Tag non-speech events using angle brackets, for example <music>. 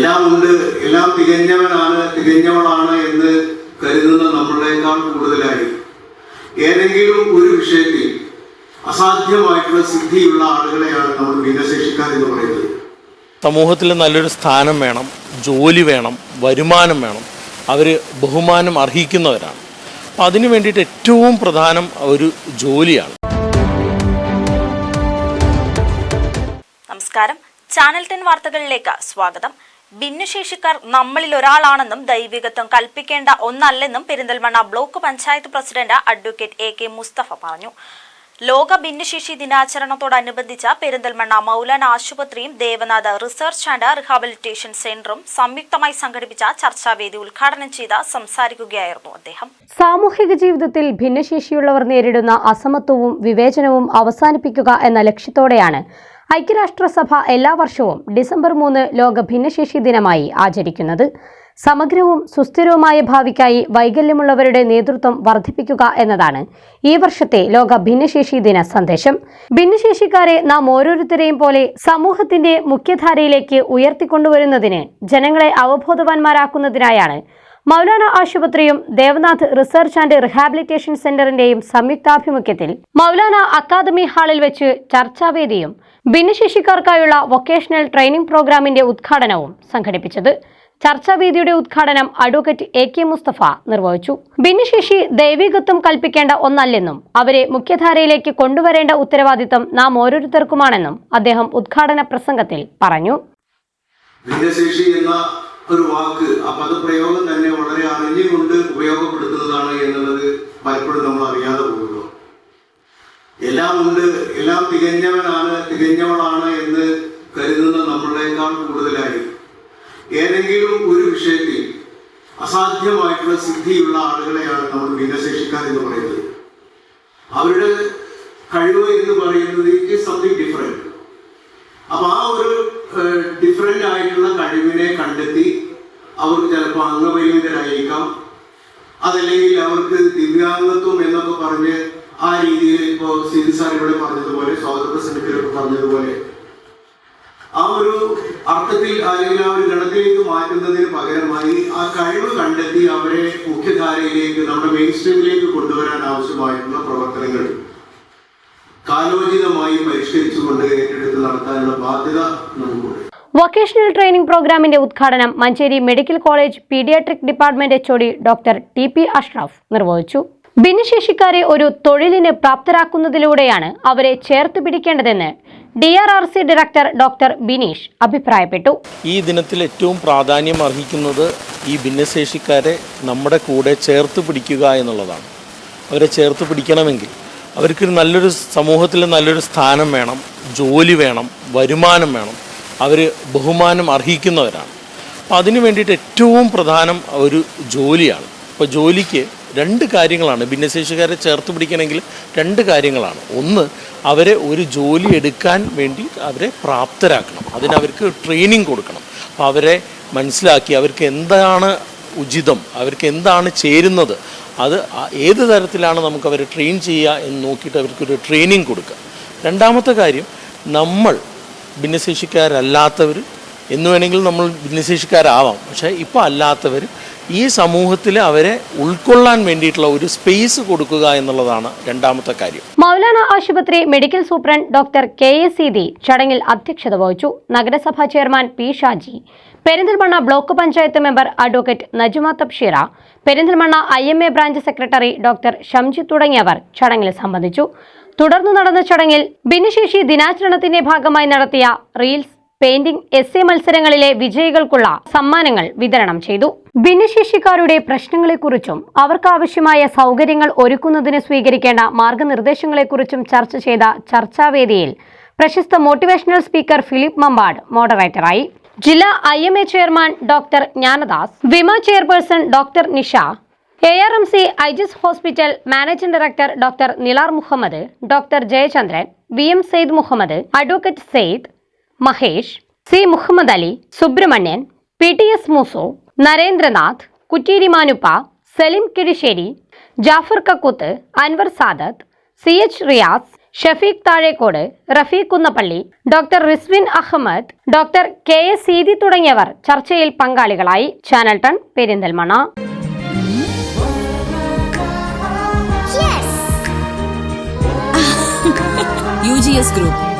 എല്ലാം ഉണ്ട് എല്ലാം തികഞ്ഞവനാണ് തികഞ്ഞവളാണ് എന്ന് കരുതുന്ന നമ്മളെക്കാൾ കൂടുതലായി. ഏതെങ്കിലും ഒരു വിഷയത്തിൽ അസാധ്യമായിട്ടുള്ള സിദ്ധിയുള്ള ആളുകളെയാണ് നമ്മൾ ഭിന്നശേഷിക്കാർ എന്ന് പറയുന്നത്. സമൂഹത്തിൽ നല്ലൊരു സ്ഥാനം വേണം ജോലി വേണം വരുമാനം വേണം. അവർ ബഹുമാനം അർഹിക്കുന്നവരാണ്. അപ്പം അതിനു വേണ്ടിയിട്ട് ഏറ്റവും പ്രധാനം ഒരു ജോലിയാണ്. നമസ്കാരം. ചാനൽ ടെൻ വാർത്തകളിലേക്ക് സ്വാഗതം. ഭിന്നശേഷിക്കാർ നമ്മളിൽ ഒരാളാണെന്നും ദൈവികത്വം കൽപ്പിക്കേണ്ട ഒന്നല്ലെന്നും Perinthalmanna block panchayat president advocate A K Mustafa പറഞ്ഞു. ലോക ഭിന്നശേഷി ദിനാചരണത്തോടനുബന്ധിച്ച പെരിന്തൽമണ്ണ മൗലാന ആശുപത്രിയും ദേവനാഥ റിസർച്ച് ആൻഡ് റിഹാബിലിറ്റേഷൻ സെന്ററും സംയുക്തമായി സംഘടിപ്പിച്ച ചർച്ചാവേദി ഉദ്ഘാടനം ചെയ്ത സംസാരിക്കുകയായിരുന്നു അദ്ദേഹം. സാമൂഹിക ജീവിതത്തിൽ ഭിന്നശേഷിയുള്ളവർ നേരിടുന്ന അസമത്വവും വിവേചനവും അവസാനിപ്പിക്കുക എന്ന ലക്ഷ്യത്തോടെയാണ് ഐക്യരാഷ്ട്രസഭ എല്ലാ വർഷവും ഡിസംബർ മൂന്ന് ലോക ഭിന്നശേഷി ദിനമായി ആചരിക്കുന്നത്. സമഗ്രവും സുസ്ഥിരവുമായ ഭാവിക്കായി വൈകല്യമുള്ളവരുടെ നേതൃത്വം വർദ്ധിപ്പിക്കുക എന്നതാണ് ഈ വർഷത്തെ ലോക ഭിന്നശേഷി ദിന സന്ദേശം. ഭിന്നശേഷിക്കാരെ നാം ഓരോരുത്തരെയും പോലെ സമൂഹത്തിന്റെ മുഖ്യധാരയിലേക്ക് ഉയർത്തിക്കൊണ്ടുവരുന്നതിന് ജനങ്ങളെ അവബോധവാന്മാരാക്കുന്നതിനായാണ് മൗലാന ആശുപത്രിയും ദേവനാഥ് റിസർച്ച് ആൻഡ് റിഹാബിലിറ്റേഷൻ സെന്ററിന്റെയും സംയുക്താഭിമുഖ്യത്തിൽ മൗലാന അക്കാദമി ഹാളിൽ വെച്ച് ചർച്ചാവേദിയും ഭിന്നശേഷിക്കാർക്കായുള്ള വൊക്കേഷണൽ ട്രെയിനിംഗ് പ്രോഗ്രാമിന്റെ ഉദ്ഘാടനവും സംഘടിപ്പിച്ചത് ചർച്ചാവേദിയുടെ ഉദ്ഘാടനം അഡ്വക്കേറ്റ് എ കെ മുസ്തഫ നിർവഹിച്ചു. ഭിന്നശേഷി ദൈവികത്വം കൽപ്പിക്കേണ്ട ഒന്നല്ലെന്നും അവരെ മുഖ്യധാരയിലേക്ക് കൊണ്ടുവരേണ്ട ഉത്തരവാദിത്തം നാം ഓരോരുത്തർക്കുമാണെന്നും അദ്ദേഹം ഉദ്ഘാടന പ്രസംഗത്തിൽ പറഞ്ഞു. ഭിന്നശേഷി എന്ന ഒരു വാക്ക് ആ പദപ്രയോഗം തന്നെ വളരെ അറിഞ്ഞുകൊണ്ട് ഉപയോഗപ്പെടുത്തുന്നതാണ് എന്നുള്ളത് പലപ്പോഴും നമ്മൾ അറിയാതെ പോകുന്നു. എല്ലാം ഉണ്ട് എല്ലാം തികഞ്ഞവനാണ്. തികഞ്ഞവളാണ് എന്ന് കരുതുന്ന നമ്മളെക്കാൾ കൂടുതലായി. ഏതെങ്കിലും ഒരു വിഷയത്തിൽ അസാധ്യമായിട്ടുള്ള സിദ്ധിയുള്ള ആളുകളെയാണ് നമ്മൾ ഭിന്നശേഷിക്കാർ എന്ന് പറയുന്നത്. അവരുടെ കഴിവ് എന്ന് പറയുന്നത് സംതിങ് ഡിഫറെന്റ് അപ്പൊ ആ ഒരു ഡിഫറെന്റ് ആയിട്ടുള്ള കഴിവിനെ കണ്ടെത്തി അവർക്ക് ചിലപ്പോൾ അംഗപരിമിതരായിരിക്കാം അതല്ലെങ്കിൽ അവർക്ക് ദിവ്യാംഗത്വം എന്നൊക്കെ പറഞ്ഞ് ആ രീതിയിൽ ഇപ്പോൾ സിരി സാർ ഇവിടെ പറഞ്ഞതുപോലെ സ്വാതന്ത്ര്യ സമിതിയിലൊക്കെ പറഞ്ഞതുപോലെ ആ ഒരു അർത്ഥത്തിൽ അല്ലെങ്കിൽ ആ ഒരു ഗണത്തിലേക്ക് മാറ്റുന്നതിന് പകരമായി ആ കഴിവ് കണ്ടെത്തി അവരെ മുഖ്യധാരയിലേക്ക് നമ്മുടെ മെയിൻ സ്ട്രീമിലേക്ക് കൊണ്ടുവരാൻ ആവശ്യമായിട്ടുള്ള പ്രവർത്തനങ്ങൾ കാലോചിതമായി പരിഷ്കരിച്ചുകൊണ്ട് ഏറ്റെടുത്ത് നടത്താനുള്ള ബാധ്യത നമുക്കുണ്ട്. വൊക്കേഷണൽ ട്രെയിനിംഗ് പ്രോഗ്രാമിന്റെ ഉദ്ഘാടനം Manjeri medical college paediatric department HOD doctor T P Ashraf നിർവഹിച്ചു. ഭിന്നശേഷിക്കാരെ ഒരു തൊഴിലിന് പ്രാപ്തരാക്കുന്നതിലൂടെയാണ് അവരെ ചേർത്ത് പിടിക്കേണ്ടതെന്ന് D R R C director doctor Bineesh അഭിപ്രായപ്പെട്ടു. ഈ ദിനത്തിൽ ഏറ്റവും പ്രാധാന്യം അർഹിക്കുന്നത് ഈ ഭിന്നശേഷിക്കാരെ നമ്മുടെ കൂടെ ചേർത്ത് പിടിക്കുക എന്നുള്ളതാണ്. അവരെ ചേർത്ത് പിടിക്കണമെങ്കിൽ അവർക്കൊരു നല്ലൊരു സമൂഹത്തിൽ നല്ലൊരു സ്ഥാനം വേണം ജോലി വേണം വരുമാനം വേണം. അവർ ബഹുമാനം അർഹിക്കുന്നവരാണ്. അപ്പോൾ അതിനു വേണ്ടിയിട്ട് ഏറ്റവും പ്രധാനം ഒരു ജോലിയാണ്. അപ്പോൾ ജോലിക്ക് രണ്ട് കാര്യങ്ങളാണ് ഭിന്നശേഷിക്കാരെ ചേർത്ത് പിടിക്കണമെങ്കിൽ രണ്ട് കാര്യങ്ങളാണ്. ഒന്ന് അവരെ ഒരു ജോലി എടുക്കാൻ വേണ്ടി അവരെ പ്രാപ്തരാക്കണം. അതിനവർക്ക് ട്രെയിനിങ് കൊടുക്കണം. അപ്പോൾ അവരെ മനസ്സിലാക്കി അവർക്ക് എന്താണ് ഉചിതം അവർക്ക് എന്താണ് ചേരുന്നത് അത് ഏത് തരത്തിലാണ് നമുക്ക് അവരെ ട്രെയിൻ ചെയ്യുക എന്ന് നോക്കിയിട്ട് അവർക്കൊരു ട്രെയിനിങ് കൊടുക്കുക. രണ്ടാമത്തെ കാര്യം നമ്മൾ ഭിന്നശേഷിക്കാരല്ലാത്തവർ എന്ന് വേണമെങ്കിൽ നമ്മൾ ഭിന്നശേഷിക്കാരാവാം. പക്ഷേ ഇപ്പോൾ അല്ലാത്തവർ ഈ സമൂഹത്തിൽ അവരെ ഉൾക്കൊള്ളാൻ വേണ്ടിയിട്ടുള്ള ഒരു സ്പേസ് കൊടുക്കുക എന്നുള്ളതാണ് രണ്ടാമത്തെ കാര്യം. മൗലാന ആശുപത്രി medical superintendent doctor K A Seethi ചടങ്ങിൽ അധ്യക്ഷത വഹിച്ചു. നഗരസഭാ chairman P Shaji Perinthalmanna block panchayat member advocate Najuma Thabsheera Perinthalmanna I M A branch secretary doctor Shamji തുടങ്ങിയവർ ചടങ്ങിൽ സംബന്ധിച്ചു. തുടർന്ന് നടന്ന ചടങ്ങിൽ ഭിന്നശേഷി ദിനാചരണത്തിന്റെ ഭാഗമായി നടത്തിയ റീൽസ് പെയിന്റിംഗ് എസ് മത്സരങ്ങളിലെ വിജയികൾക്കുള്ള സമ്മാനങ്ങൾ വിതരണം ചെയ്തു. ഭിന്നശേഷിക്കാരുടെ പ്രശ്നങ്ങളെക്കുറിച്ചും അവർക്കാവശ്യമായ സൗകര്യങ്ങൾ ഒരുക്കുന്നതിന് സ്വീകരിക്കേണ്ട മാർഗനിർദ്ദേശങ്ങളെക്കുറിച്ചും ചർച്ച ചെയ്ത ചർച്ചാവേദിയിൽ പ്രശസ്ത മോട്ടിവേഷണൽ സ്പീക്കർ ഫിലിപ്പ് മമ്പാട് മോഡറേറ്ററായി. ജില്ലാ I M A chairman doctor Jnanadas Vima chairperson doctor Nisha A R M C aegis hospital managing director doctor Nilar Muhammad doctor Jayachandran V M Sayed Muhammad advocate Sayed Mahesh C. Muhammad Ali Subrahmanian P. T. S. Mooso Narendranath Kutteri Manuppa Salim Kizhisseri Jafar Kakkooth Anwar Sadath C. H. Riyas Shafeeq Thazhekode Rafeeq Kunnappalli doctor Riswin Ahammed doctor K. S. Seethi തുടങ്ങിയവർ ചർച്ചയിൽ പങ്കാളികളായി. Channel ton Perinthalmanna. <laughs> U G S group.